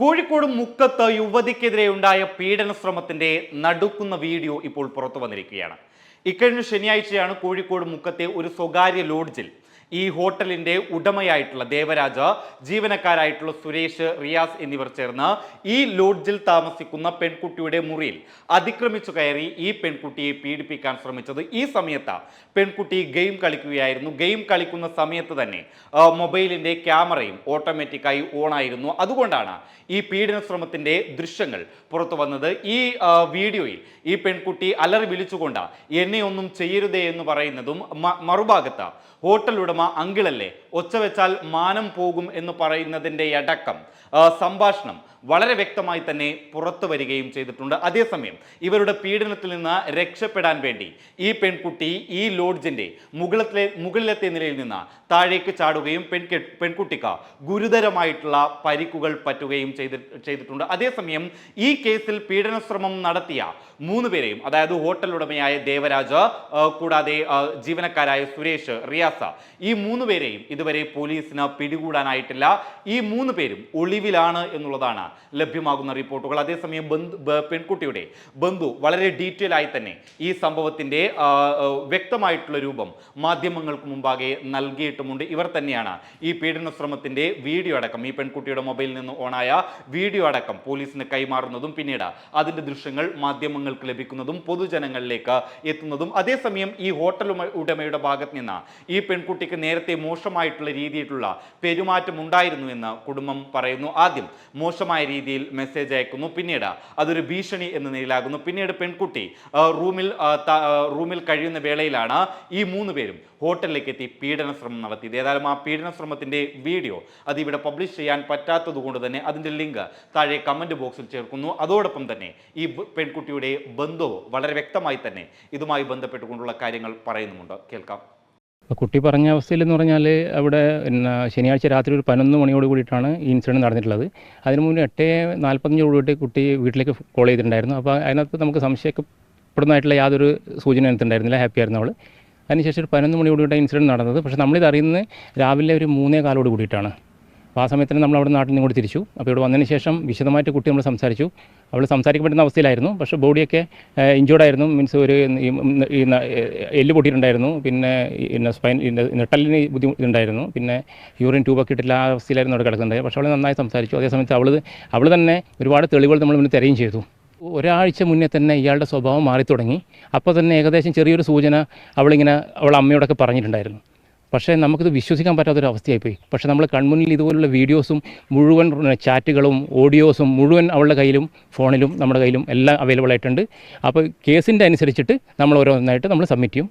കോഴിക്കോട് മുക്കത്ത് യുവതിക്കെതിരെ ഉണ്ടായ പീഡന ശ്രമത്തിന്റെ നടുക്കുന്ന വീഡിയോ ഇപ്പോൾ പുറത്തു വന്നിരിക്കുകയാണ്. ഇക്കഴിഞ്ഞ ശനിയാഴ്ചയാണ് കോഴിക്കോട് മുക്കത്തെ ഒരു സ്വകാര്യ ലോഡ്ജിൽ ഈ ഹോട്ടലിന്റെ ഉടമയായിട്ടുള്ള ദേവരാജ ജീവനക്കാരായിട്ടുള്ള സുരേഷ് റിയാസ് എന്നിവർ ചേർന്ന് ഈ ലോഡ്ജിൽ താമസിക്കുന്ന പെൺകുട്ടിയുടെ മുറിയിൽ അതിക്രമിച്ചു കയറി ഈ പെൺകുട്ടിയെ പീഡിപ്പിക്കാൻ ശ്രമിച്ചത്. ഈ സമയത്ത് പെൺകുട്ടി ഗെയിം കളിക്കുകയായിരുന്നു. ഗെയിം കളിക്കുന്ന സമയത്ത് തന്നെ മൊബൈലിന്റെ ക്യാമറയും ഓട്ടോമാറ്റിക്കായി ഓണായിരുന്നു. അതുകൊണ്ടാണ് ഈ പീഡന ശ്രമത്തിന്റെ ദൃശ്യങ്ങൾ പുറത്തു വന്നത്. ഈ വീഡിയോയിൽ ഈ പെൺകുട്ടി അലറി വിളിച്ചുകൊണ്ട് എന്നെ ഒന്നും ചെയ്യരുതേ എന്ന് പറയുന്നതും മറുഭാഗത്ത ഹോട്ടൽ ഉടമ അങ്കിളല്ലേ ഒച്ച വെച്ചാൽ മാനം പോകും എന്ന് പറയുന്നതിന്റെ അടക്കം. സംഭാഷണം വളരെ വ്യക്തമായി തന്നെ പുറത്തു വരികയും ചെയ്തിട്ടുണ്ട്. അതേസമയം ഇവരുടെ പീഡനത്തിൽ നിന്ന് രക്ഷപ്പെടാൻ വേണ്ടി ഈ പെൺകുട്ടി ഈ ലോഡ്ജിന്റെ മുകളിലെ മുകളിലത്തെ നിലയിൽ നിന്ന് താഴേക്ക് ചാടുകയും പെൺകെ പെൺകുട്ടിക്ക് ഗുരുതരമായിട്ടുള്ള പരിക്കുകൾ പറ്റുകയും ചെയ്തി ചെയ്തിട്ടുണ്ട്. അതേസമയം ഈ കേസിൽ പീഡനശ്രമം നടത്തിയ മൂന്ന് പേരെയും അതായത് ഹോട്ടൽ ഉടമയായ ദേവരാജ് ആ, കൂടാതെ ജീവനക്കാരായ സുരേഷ് റിയാസ. ഈ മൂന്ന് പേരെയും ഇതുവരെ പോലീസിന് പിടികൂടാനായിട്ടില്ല. ഈ മൂന്ന് പേരും ഒളിവിലാണ് എന്നുള്ളതാണ് ലഭ്യമാകുന്ന റിപ്പോർട്ടുകൾ. അതേസമയം പെൺകുട്ടിയുടെ ബന്ധു വളരെ ഡീറ്റെയിൽ ആയി തന്നെ ഈ സംഭവത്തിന്റെ വ്യക്തമായിട്ടുള്ള രൂപം മാധ്യമങ്ങൾക്ക് മുമ്പാകെ നൽകിയിട്ടുമുണ്ട്. ഇവർ തന്നെയാണ് ഈ പീഡന ശ്രമത്തിന്റെ വീഡിയോ അടക്കം ഈ പെൺകുട്ടിയുടെ മൊബൈലിൽ നിന്ന് ഓണായ വീഡിയോ അടക്കം പോലീസിന് കൈമാറുന്നതും പിന്നീട് അതിന്റെ ദൃശ്യങ്ങൾ മാധ്യമങ്ങൾക്ക് ലഭിക്കുന്നതും പൊതുജനങ്ങളിലേക്ക് എത്തുന്നതും അതേസമയം ഈ ഹോട്ടൽ ഉടമയുടെ ഭാഗത്ത് നിന്ന് ഈ പെൺകുട്ടിക്ക് നേരത്തെ മോശമായിട്ടുള്ള രീതിയിലുള്ള പെരുമാറ്റം ഉണ്ടായിരുന്നു എന്ന് കുടുംബം പറയുന്നു. ആദ്യം മോശമായ രീതിയിൽ മെസ്സേജ് അയക്കുന്നു. പിന്നീട് അതൊരു ഭീഷണി എന്ന നിലയിലാകുന്നു. പിന്നീട് പെൺകുട്ടി റൂമിൽ റൂമിൽ കഴിയുന്ന വേളയിലാണ് ഈ മൂന്ന് പേരും ഹോട്ടലിലേക്ക് എത്തി പീഡന ശ്രമം നടത്തിയത്. ഏതായാലും ആ പീഡന ശ്രമത്തിന്റെ വീഡിയോ അത് ഇവിടെ പബ്ലിഷ് ചെയ്യാൻ പറ്റാത്തത് കൊണ്ട് തന്നെ അതിന്റെ ലിങ്ക് താഴെ കമന്റ് ബോക്സിൽ ചേർക്കുന്നു. അതോടൊപ്പം തന്നെ ഈ പെൺകുട്ടിയുടെ ബന്ധു വളരെ വ്യക്തമായി തന്നെ ഇതുമായി ബന്ധപ്പെട്ടുകൊണ്ടുള്ള കാര്യങ്ങൾ പറയുന്നുമുണ്ട്. കേൾക്കാം. കുട്ടി പറഞ്ഞ അവസ്ഥയിൽ എന്ന് പറഞ്ഞാൽ അവിടെ ശനിയാഴ്ച രാത്രി ഒരു പതിനൊന്ന് മണിയോട് കൂടിയിട്ടാണ് ഈ ഇൻസിഡന്റ് നടന്നിട്ടുള്ളത്. അതിന് മുന്നേ എട്ട് നാൽപ്പത്തഞ്ചോട് കൂടി കുട്ടി വീട്ടിലേക്ക് കോൾ ചെയ്തിട്ടുണ്ടായിരുന്നു. അപ്പോൾ അതിനകത്ത് നമുക്ക് സംശയിക്കപ്പെടുന്നതായിട്ടുള്ള യാതൊരു സൂചന എടുത്തിട്ടുണ്ടായിരുന്നില്ല ഹാപ്പി ആയിരുന്നു അവൾ അതിനുശേഷം ഒരു പതിനൊന്ന് മണിയോട് കൂടിയിട്ടാണ് ഇൻസിഡന്റ് നടന്നത്. പക്ഷേ നമ്മളിത് അറിയുന്നത് രാവിലെ ഒരു മൂന്നേ കാലോട് കൂടിയിട്ടാണ്. അപ്പോൾ ആ സമയത്തിന് നമ്മൾ അവിടെ നാട്ടിൽ നിന്ന് ഇങ്ങോട്ട് തിരിച്ചു. അപ്പോൾ ഇവിടെ വന്നതിന് ശേഷം വിശദമായിട്ട് കുട്ടി നമ്മൾ സംസാരിച്ചു. അവൾ സംസാരിക്കാൻ പറ്റുന്ന അവസ്ഥയിലായിരുന്നു. പക്ഷേ ബോഡിയൊക്കെ ഇഞ്ചോർഡായിരുന്നു മീൻസ് ഒരു ഈ എല്ല് പൊട്ടിയിട്ടുണ്ടായിരുന്നു. പിന്നെ സ്പൈൻ നെട്ടലിന് ബുദ്ധിമുട്ടുണ്ടായിരുന്നു. പിന്നെ യൂറിൻ ട്യൂബൊക്കെ ഇട്ടില്ല ആ അവസ്ഥയിലായിരുന്നു അവിടെ കിടക്കുന്നത്. പക്ഷേ അവൾ നന്നായി സംസാരിച്ചു. അതേ സമയത്ത് അവൾ അവൾ തന്നെ ഒരുപാട് തെളിവുകൾ നമ്മൾ മുന്നിൽ തരുകയും ചെയ്തു. ഒരാഴ്ച മുന്നേ തന്നെ ഇയാളുടെ സ്വഭാവം മാറി തുടങ്ങി അപ്പോൾ തന്നെ ഏകദേശം ചെറിയൊരു സൂചന അവളിങ്ങനെ അവൾ അമ്മയോടൊക്കെ പറഞ്ഞിട്ടുണ്ടായിരുന്നു. പക്ഷേ നമുക്കിത് വിശ്വസിക്കാൻ പറ്റാത്തൊരവസ്ഥയായിപ്പോയി പക്ഷേ നമ്മൾ കൺമുന്നിൽ ഇതുപോലുള്ള വീഡിയോസും മുഴുവൻ ചാറ്റുകളും ഓഡിയോസും മുഴുവൻ അവളുടെ കയ്യിലും ഫോണിലും നമ്മുടെ കയ്യിലും എല്ലാം അവൈലബിൾ ആയിട്ടുണ്ട്. അപ്പോൾ കേസിന്റെ അനുസരിച്ചിട്ട് നമ്മൾ ഓരോന്നായിട്ട് നമ്മൾ സബ്മിറ്റ് ചെയ്യും.